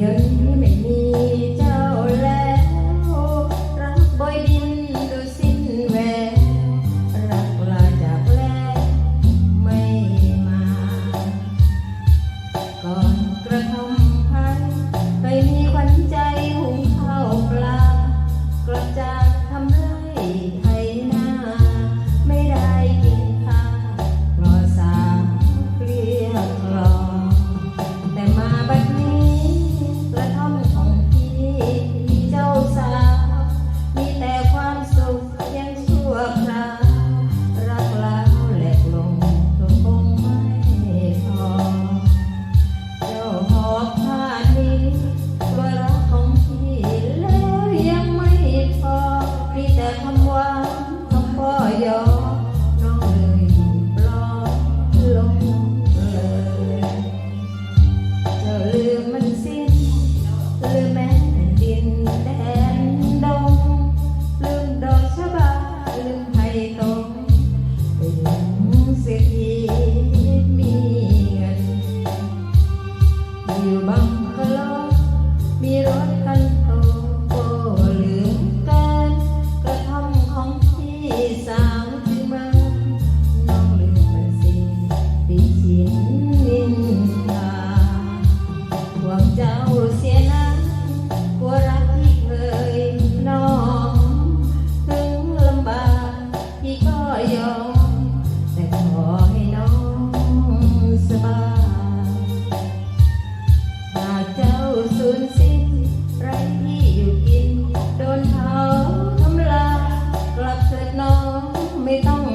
E ญสิ้นไรที่อยู่กิน โดนเขาทำลายกลับเถิดน้องไม่ต้อง